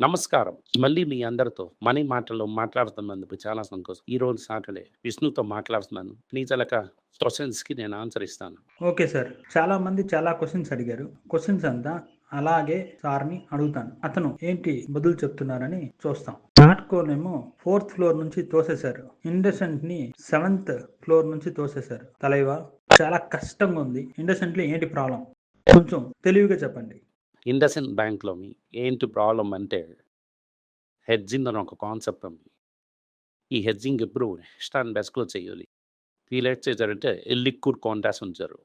నమస్కారం. మళ్ళీ మీ అందరితో మనీ మాటల్లో మాట్లాడుతున్నందుకు చాలా సంతోషం. ఈ రోజు సాటర్‌డే విష్ణుతో మాట్లాడుతున్నాను. ప్లీజ్ క్వశ్చన్స్కి నేను ఆన్సర్ ఇస్తాను. Okay sir. చాలా మంది చాలా క్వశ్చన్స్ అడిగారు. క్వశ్చన్స్ అంతా అలాగే సార్‌ని అడుగుతాను. అతను ఏంటి బదులు చెప్తున్నారని చూస్తాం. నాట్కోనేమో ఫోర్త్ ఫ్లోర్ నుంచి తోసేశారు. ఇండసెంట్‌ని సెవెంత్ ఫ్లోర్ నుంచి తోసేశారు. తలైవా చాలా కష్టంగా ఉంది. ఇండసెంట్‌లో ఏంటి ప్రాబ్లమ్? కొంచెం తెలివిగా చెప్పండి. ఇండస్ఇండ్ బ్యాంక్‌లోని ఏంటి ప్రాబ్లమ్ అంటే హెడ్జింగ్ అని ఒక కాన్సెప్ట్ ఉంది. ఈ హెడ్జింగ్ ఎప్పుడు ఇష్టాన్ని బెస్ట్‌లో చేయాలి. వీళ్ళు ఏం చేశారంటే ఇల్లిక్విడ్ కాంట్రాక్ట్స్ ఉంచారు.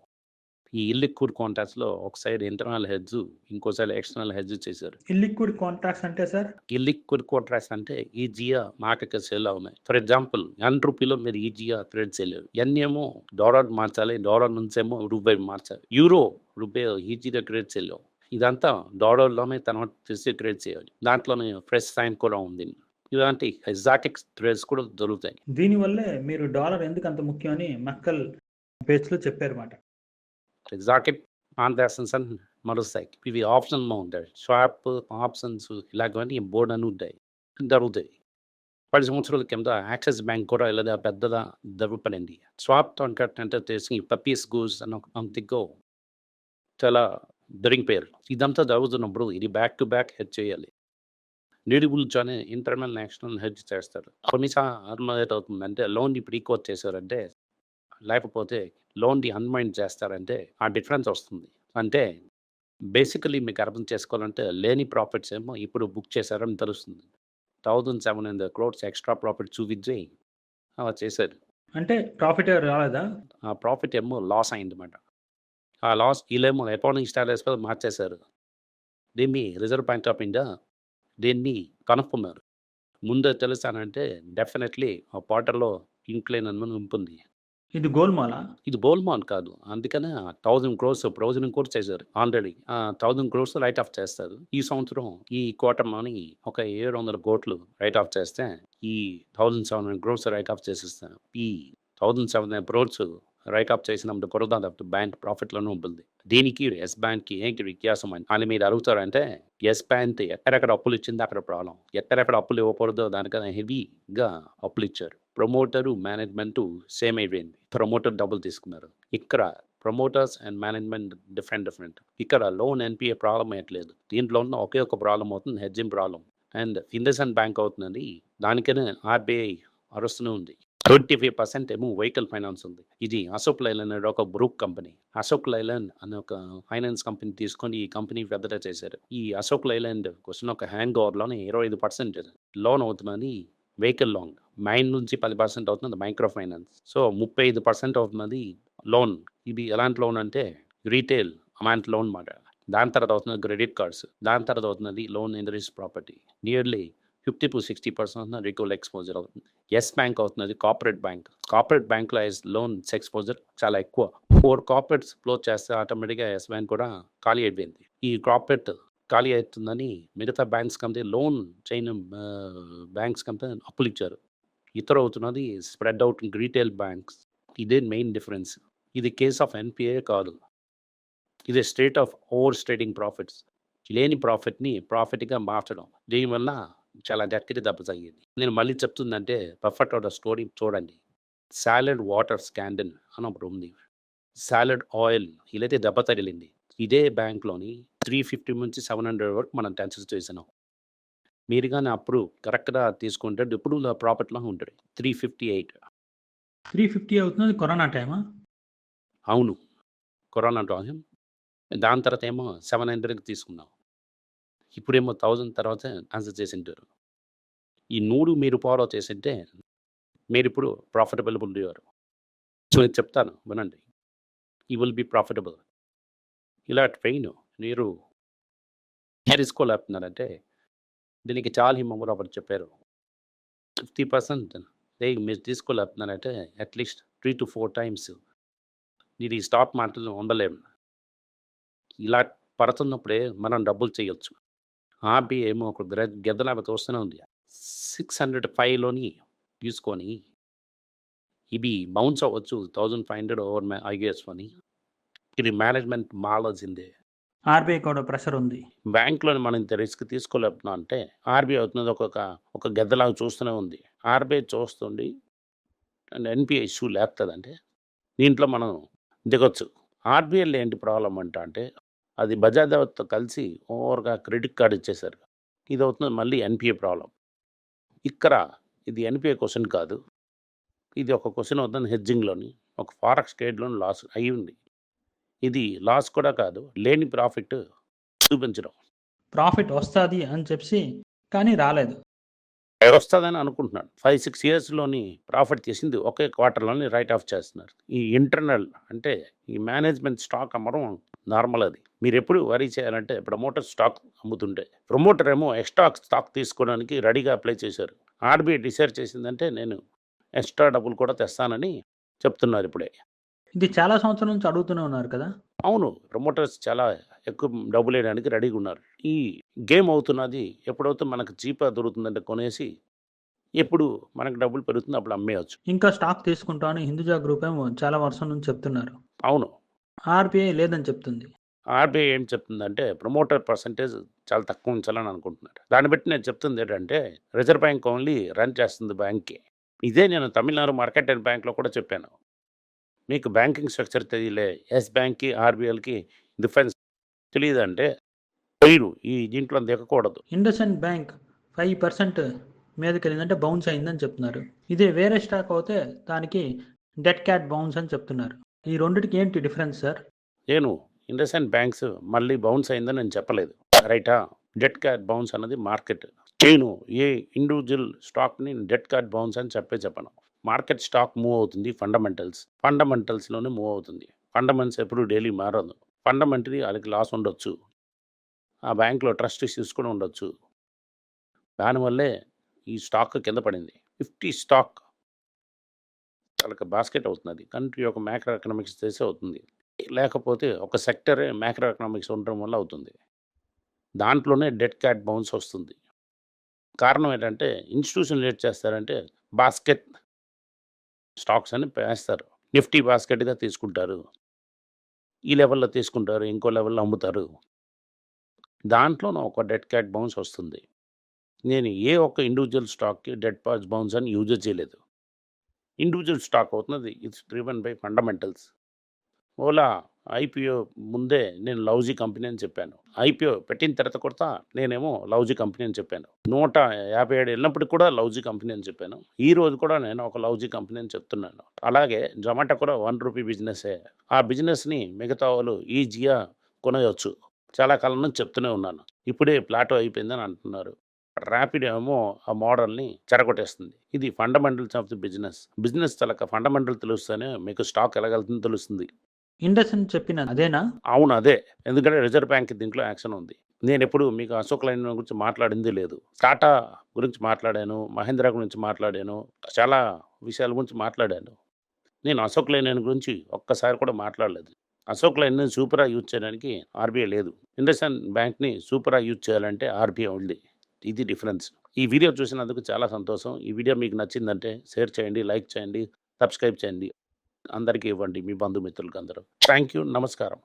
ఈ ఇల్లిక్విడ్ కాంట్రాక్ట్స్‌లో ఒక సైడ్ ఇంటర్నల్ హెడ్జ్, ఇంకో సైడ్ ఎక్స్టర్నల్ హెడ్జ్ చేశారు. ఇల్లిక్విడ్ కాంట్రాక్ట్స్ అంటే సార్? ఇల్లిక్విడ్ కాంట్రాక్ట్స్ అంటే ఈజీగా మార్కెట్‌కి సేల్ అవుతున్నాయి. ఫర్ ఎగ్జాంపుల్ రూ. మీరు ఈజీగా ట్రేడ్ చేయలేరు. ఎన్ ఏమో డాలర్ మార్చాలి. డాలర్ నుంచేమో రూపాయి మార్చాలి. యూరో, రూపాయి ఈజీగా ట్రేడ్ చేయలేవు. ఇదంతా కన్వర్ట్ చేసి ట్రేడ్ చేయాలి. దాంట్లోనే ఫ్రెష్ సైన్ కూడా ఉంది. ఇలాంటి ఎగ్జాటిక్ ట్రేడ్స్ కూడా దొరుకుతాయి. దీనివల్లే మీరు డాలర్ ఎందుకు అంత ముఖ్యం అని మక్కల్ పేజ్‌లో చెప్పారుమాట. ఎగ్జాటిక్ ట్రాన్సాక్షన్స్ అని నడుస్తాయి. ఇవి ఆప్షన్‌లో ఉంటాయి. స్వాప్, ఆప్షన్స్ ఇలాంటివన్నీ బోలెడన్ని ఉంటాయి. జరుగుతాయి. 10 సంవత్సరాల కింద యాక్సిస్ బ్యాంక్ కూడా ఇలాగ పెద్దగా జరుగుపడింది. స్వాప్ కాంట్రాక్ట్ అంటే తెలిసి పప్పీస్ గూస్ అని ఒక అంతిగో చాలా దొరికిపోయారు. ఇదంతా జరుగుతున్నప్పుడు ఇది బ్యాక్ టు బ్యాక్ హెడ్జ్ చేయాలి. నీడిబుల్స్‌లోనే ఇంటర్నల్, నేషనల్ హెడ్జ్ చేస్తారు. కొన్నిసార్లు ఏటవుతుందంటే లోన్‌ని ప్రీ కోట్ చేశారంటే లేకపోతే లోన్‌ని అన్‌వైండ్ చేస్తారంటే ఆ డిఫరెన్స్ వస్తుంది. అంటే బేసికల్లీ మీకు అర్థం చేసుకోవాలంటే లేని ప్రాఫిట్స్ ఏమో ఇప్పుడు బుక్ చేశారని తెలుస్తుంది. 1700 క్రోర్స్ ఎక్స్‌ట్రా ప్రాఫిట్ చూపించి అలా చేశారు. అంటే ప్రాఫిట్ రాలేదా? ఆ ప్రాఫిట్ ఏమో లాస్ అయిందన్నమాట. ఆ లాస్ ఈళ్ళేమో అకౌంటింగ్ స్టాండర్డ్స్ కూడా మార్చేశారు. దీన్ని రిజర్వ్ బ్యాంక్ ఆఫ్ ఇండియా దీన్ని కనుక్కున్నారు. ముందే తెలుసానంటే డెఫినెట్‌లీ ఆ క్వార్టర్‌లో ఇన్‌క్లైన్ అనేది ఉంటుంది. ఇది గోల్‌మాలా? ఇది గోల్‌మాల్ కాదు. అందుకనే 1000 క్రోర్స్ ప్రొవిజన్ కూడా చేశారు ఆల్రెడీ. 1000 క్రోర్స్ రైట్ ఆఫ్ చేస్తారు. ఈ సంవత్సరం ఈ క్వార్టర్‌లోని ఒక 700 కోట్లు రైట్ ఆఫ్ చేస్తే ఈ 1700 క్రోర్స్ రైట్ ఆఫ్ చేసేస్తారు. ఈ 1700 క్రోర్స్ రైకాప్ చేసినప్పుడు కొరదా దాదాపు బ్యాంక్ ప్రాఫిట్‌లోనే ఉంటుంది. దీనికి ఎస్ బ్యాంక్‌కి ఏంటి వ్యత్యాసం అని అని మీరు అడుగుతారంటే ఎస్ బ్యాంక్ ఎక్కడెక్కడ అప్పులు ఇచ్చింది అక్కడ ప్రాబ్లమ్. ఎక్కడెక్కడ అప్పులు ఇవ్వకూడదో దానికన్నా హెవీగా అప్పులు ఇచ్చారు. ప్రమోటరు, మేనేజ్మెంట్ సేమ్ అయిపోయింది. ప్రమోటర్ డబ్బులు తీసుకున్నారు. ఇక్కడ promoters and management different different. ఇక్కడ లోన్ ఎన్పిఏ ప్రాబ్లమ్ ఏట్లేదు. దీంట్లో ఉన్న ఒకే ఒక ప్రాబ్లమ్ అవుతుంది hedging problem and IndusInd bank అవుతుందని దానికనే ఆర్‌బీఐ అరుస్తూనే ఉంది. 25% ఏమో వెహికల్ ఫైనాన్స్ ఉంది. ఇది అశోక్ లైలాండ్ అనే ఒక బ్రూక్ కంపెనీ. అశోక్ లైలాండ్ అనే ఒక ఫైనాన్స్ కంపెనీ తీసుకొని ఈ కంపెనీ పెద్దట చేశారు. ఈ అశోక్ లైలాండ్ వచ్చిన ఒక హ్యాంగ్ ఓవర్‌లోనే 25% లోన్ అవుతుందని వెహికల్ లోన్. నైన్ నుంచి 10% అవుతుంది మైక్రో ఫైనాన్స్. సో 35% అవుతున్నది లోన్. ఇది ఎలాంటి లోన్ అంటే రీటైల్ అమౌంట్ లోన్ మాట. దాని తర్వాత అవుతున్నది క్రెడిట్ కార్డ్స్. దాని తర్వాత అవుతున్నది లోన్ అగైన్స్ట్ ప్రాపర్టీ. నియర్లీ 50-60% రికవల్ ఎక్స్‌పోజర్ అవుతుంది. ఎస్ బ్యాంక్ అవుతున్నది కార్పొరేట్ బ్యాంక్. కార్పొరేట్ బ్యాంక్‌లో ఎస్ లోన్స్ ఎక్స్‌పోజర్ చాలా ఎక్కువ. ఫోర్ కార్పొరేట్స్ క్లోజ్ చేస్తే ఆటోమేటిక్‌గా ఎస్ బ్యాంక్ కూడా ఖాళీ అయిపోయింది. ఈ కార్పొరేట్ ఖాళీ అవుతుందని మిగతా బ్యాంక్స్ కంపెనీ లోన్ చేయని బ్యాంక్స్ కంపెనీ అప్పులు ఇచ్చారు. ఇతర అవుతున్నది స్ప్రెడ్ అవుట్ రీటైల్ బ్యాంక్స్. ఇదే మెయిన్ డిఫరెన్స్. ఇది కేస్ ఆఫ్ ఎన్పిఏ కాదు. ఇది state of over stating profits. లేని ప్రాఫిట్‌ని ప్రాఫిట్‌గా మార్చడం. దీనివల్ల చాలా గట్టిగా దెబ్బ తగిలింది. నేను మళ్ళీ చెప్తుందంటే బఫెట్ ఒక స్టోరీ చూడండి. సాలిడ్ వాటర్ స్కాండిల్ అని ఒకటి ఉంది. సాలిడ్ ఆయిల్ ఇదైతే దెబ్బ తగిలింది. ఇదే బ్యాంక్‌లోని 350 నుంచి 700 వరకు మనం ట్రాన్సాక్షన్ చేసినాం. మీరు గాని అప్పుడు కరెక్ట్‌గా తీసుకుంటే ఇప్పుడు ప్రాఫిట్‌లో ఉంటది. 358 350 అవుతున్నది కరోనా టైమా? అవును. Corona time. దాని తర్వాత ఏమో 700కి తీసుకున్నాం. ఇప్పుడేమో థౌజండ్ తర్వాత ఆన్సర్ చేసింటారు ఈ నూరు మీరు ఫాలో మీరు ఇప్పుడు ప్రాఫిటబుల్ ఉండేవారు. సో నేను చెప్తాను వినండి. ఈ విల్ బి ప్రాఫిటబుల్. ఇలా ట్రైన్ మీరు ఏ తీసుకోలేకపోతున్నారంటే దీనికి చాల్ హిమమురు ఒకటి చెప్పారు. 50% రేయ్ మీరు తీసుకోలేకపోతున్నారంటే అట్‌లీస్ట్ 3-4 టైమ్స్ మీరు ఈ స్టాక్ మార్కెట్‌లో ఉండలేము. ఇలా పడుతున్నప్పుడే మనం డబ్బులు చేయొచ్చు. ఆర్‌బీఐ ఏమో ఒక గ్ర గెద్దలాగా తోస్తూనే ఉంది. 605లోని తీసుకొని ఇవి బౌన్స్ అవ్వచ్చు. 1500 ఓవర్ మ ఐగెస్ అని. ఇది మేనేజ్మెంట్ మారాల్సిందే. ఆర్బీఐ కూడా ప్రెషర్ ఉంది బ్యాంక్‌లోని మనం ఇంత రిస్క్ తీసుకోలేకపోతున్నాం అంటే, ఆర్‌బీఐ అవుతున్నది ఒకొక ఒక గద్దలాగా చూస్తూనే ఉంది. ఆర్‌బీఐ చూస్తుండి అండ్ ఎన్‌పీఏ ఇష్యూ లేస్తదంటే, దీంట్లో మనం దిగొచ్చు. ఆర్‌బీఐలో ఏంటి ప్రాబ్లమ్ అంట అంటే, అది బజాజ్-తో కలిసి ఓవర్‌గా క్రెడిట్ కార్డు ఇచ్చేశారు ఇది అవుతుంది మళ్ళీ ఎన్పిఏ ప్రాబ్లం ఇక్కడ ఇది ఎన్పిఏ క్వశ్చన్ కాదు. ఇది ఒక క్వశ్చన్ అవుతుంది హెడ్జింగ్‌లోని. ఒక ఫారెక్స్ ట్రేడ్‌లోని లాస్ అయి ఉంది ఇది లాస్ కూడా కాదు. లేని ప్రాఫిట్ చూపించడం. ప్రాఫిట్ వస్తుంది అని చెప్పి కానీ రాలేదు. వస్తుందని అనుకుంటున్నాడు. 5, 6 ఇయర్స్‌లోని ప్రాఫిట్ చేసింది ఒకే క్వార్టర్‌లోని రైట్ ఆఫ్ చేస్తున్నారు. ఈ ఇంటర్నల్ అంటే ఈ మేనేజ్మెంట్ స్టాక్ అమ్మడం నార్మల్ అది. మీరు ఎప్పుడు వరీ చేయాలంటే ప్రమోటర్ స్టాక్ అమ్ముతుంటే, ప్రమోటర్ ఏమో ఎక్స్ట్రా స్టాక్ తీసుకోవడానికి రెడీగా అప్లై చేశారు. ఆర్‌బీఐ డిసైడ్ చేసిందంటే నేను ఎక్స్ట్రా డబ్బులు కూడా తెస్తానని చెప్తున్నారు ఇప్పుడే. ఇది చాలా సంవత్సరాల నుంచి అడుగుతూనే ఉన్నారు కదా! అవును. ప్రమోటర్స్ చాలా ఎక్కువ డబ్బులేయడానికి రెడీగా ఉన్నారు. ఈ గేమ్ అవుతున్నది ఎప్పుడైతే మనకు చీప్‌గా దొరుకుతుందంటే కొనేసి, ఎప్పుడు మనకు డబ్బులు పెరుగుతుందో అప్పుడు అమ్మేయొచ్చు. ఇంకా స్టాక్ తీసుకుంటామని హిందూజా గ్రూప్ ఏమో చాలా వర్షం నుంచి చెప్తున్నారు. అవును. ఆర్‌బీఐ లేదని చెప్తుంది. ఆర్‌బీఐ ఏం చెప్తుందంటే ప్రమోటర్ పర్సెంటేజ్ చాలా తక్కువ ఉంచాలని అనుకుంటున్నారు. దాన్ని బట్టి నేను చెప్తుంది ఏంటంటే రిజర్వ్ బ్యాంక్ ఓన్లీ రన్ చేస్తుంది బ్యాంక్‌కి. ఇదే నేను తమిళనాడు మార్కెట్ అండ్ బ్యాంక్‌లో కూడా చెప్పాను. మీకు బ్యాంకింగ్ స్ట్రక్చర్ తెలియలే. యెస్ బ్యాంక్‌కి, ఆర్‌బీఐలకి డిఫరెన్స్ తెలీదంటే మీరు ఈ దీంట్లో దిగకూడదు. ఇండస్ఇండ్ బ్యాంక్ 5% మీదకెళ్ళిందంటే బౌన్స్ అయిందని చెప్తున్నారు. ఇదే వేరే స్టాక్ అవుతే దానికి డెడ్ క్యాట్ బౌన్స్ అని చెప్తున్నారు. ఈ రెండిటికి ఏంటి డిఫరెన్స్ సార్? నేను ఇండస్ఇండ్ బ్యాంక్స్ మళ్ళీ బౌన్స్ అయిందని నేను చెప్పలేదు. రైటా? డెడ్ క్యాట్ బౌన్స్ అన్నది మార్కెట్. నేను ఏ ఇండివిడ్యువల్ స్టాక్‌ని డెడ్ క్యాట్ బౌన్స్ అని చెప్పే చెప్పను. మార్కెట్ స్టాక్ మూవ్ అవుతుంది ఫండమెంటల్స్. ఫండమెంటల్స్‌లోనే మూవ్ అవుతుంది. ఫండమెంటల్స్ ఎప్పుడు డైలీ మారదు. ఫండమెంటలీ వాళ్ళకి లాస్ ఉండొచ్చు. ఆ బ్యాంక్‌లో ట్రస్ట్ ఇష్యూస్ కూడా ఉండొచ్చు. దానివల్లే ఈ స్టాక్ కింద పడింది. 50 స్టాక్ వాళ్ళకి బాస్కెట్ అవుతుంది కంట్రీ యొక్క మ్యాక్రో ఎకనామిక్స్ చేసే అవుతుంది. లేకపోతే ఒక సెక్టరే మ్యాక్రో ఎకనామిక్స్ ఉండడం వల్ల అవుతుంది. దాంట్లోనే డెడ్ క్యాట్ బౌన్స్ వస్తుంది. కారణం ఏంటంటే ఇన్స్టిట్యూషన్ లేట్ చేస్తారంటే బాస్కెట్ స్టాక్స్ అని వేస్తారు. నిఫ్టీ బాస్కెట్‌గా తీసుకుంటారు. ఈ లెవెల్‌లో తీసుకుంటారు. ఇంకో లెవెల్‌లో అమ్ముతారు. దాంట్లోనూ ఒక డెడ్ క్యాట్ బౌన్స్ వస్తుంది. నేను ఏ ఒక్క ఇండివిజువల్ స్టాక్‌కి డెడ్ పాజ్ బౌన్స్ అని యూజ్ చేయలేదు. ఇండివిజువల్ స్టాక్ అవుతున్నది it's driven by fundamentals. Ola IPO ముందే నేను లౌజీ కంపెనీ అని చెప్పాను. ఐపీఓ పెట్టిన తర్వాత కూడా నేనేమో లౌజీ కంపెనీ అని చెప్పాను. నూట యాభై ఏడు వెళ్ళినప్పటికి కూడా లౌజీ కంపెనీ అని చెప్పాను. ఈ రోజు కూడా నేను ఒక లౌజీ కంపెనీ అని చెప్తున్నాను. అలాగే జొమాటో కూడా వన్ రూపీ బిజినెసే. ఆ బిజినెస్‌ని మిగతా వాళ్ళు ఈజీగా కొనవచ్చు చాలా కాలం నుంచి చెప్తూనే ఉన్నాను. ఇప్పుడే ప్లాటో అయిపోయిందని అంటున్నారు. ర్యాపిడ్ ఏమో ఆ మోడల్‌ని చెరగొట్టేస్తుంది ఇది fundamentals of the business. Business తలక ఫండమెంటల్ తెలుస్తేనే మీకు స్టాక్ ఎలాగెళ్తుందో తెలుస్తుంది. ఇండస్ఇండ్ చెప్పిన అదేనా? అవును అదే. ఎందుకంటే రిజర్వ్ బ్యాంక్ దీంట్లో యాక్షన్ ఉంది. నేను ఎప్పుడు మీకు అశోక్ లైన్ గురించి మాట్లాడింది లేదు. టాటా గురించి మాట్లాడాను. మహేంద్ర గురించి మాట్లాడాను. చాలా విషయాల గురించి మాట్లాడాను. నేను అశోక్ లైన్ గురించి ఒక్కసారి కూడా మాట్లాడలేదు. అశోక్ లైన్ సూపర్‌గా యూజ్ చేయడానికి ఆర్‌బీఐ లేదు. ఇండస్ బ్యాంక్‌ని సూపర్‌గా యూజ్ చేయాలంటే ఆర్‌బీఐ ఉంది. ఇది డిఫరెన్స్. ఈ వీడియో చూసినందుకు చాలా సంతోషం. ఈ వీడియో మీకు నచ్చిందంటే షేర్ చేయండి, లైక్ చేయండి, సబ్స్క్రైబ్ చేయండి. అందరికీ ఇవ్వండి మీ బంధుమిత్రులకు అందరూ. Thank you. నమస్కారం.